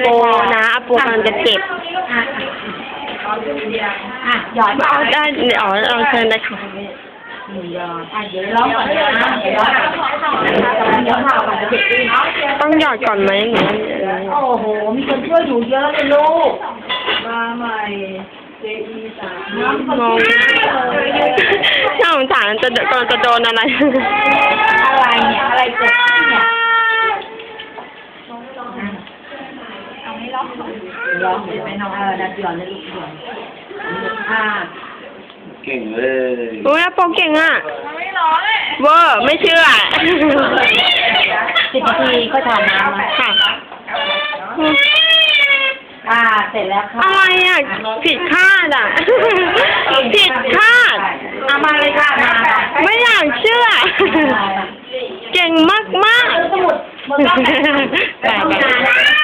โปนะอาโปกำลังจะเจ็บอะอะหยอดเอาได้เดี๋ยวเอาเชิญเลยค่ะหยอดอะเดี๋ยวร้องก่อนนะเดี๋ยวร้องก่อนเดี๋ยวข่าวก่อนจะเด็กดีเนาะต้องหยอดก่อนไหมหรือโอ้โห มีคนช่วยอยู่เยอะเลยลูก มาใหม่เจอีสามน้องคนงงที่น่าสงสารจะกำลังจะโดนอะไร อะไรเนี่ย อะไรเกิดขึ้นเนี่ยเอาไม่ ร้องร้องเดี๋ยวไม่น้องเออดัดหย่อนเลยลูกหย่อนอ่าเก่งเลยอุ้ยอาโปเก่งอะเวอร์ไม่เชื่อสิบนาทีก็ทานน้ำมาค่ะอ่าเสร็จแล้วค่ะอะไรอะผิดคาดอะผิดคาดเอามาเลยค่ะมามาไม่อยากเชื่อ เก่งมากมากสมุดมันต้องแต่ต้องนานนะ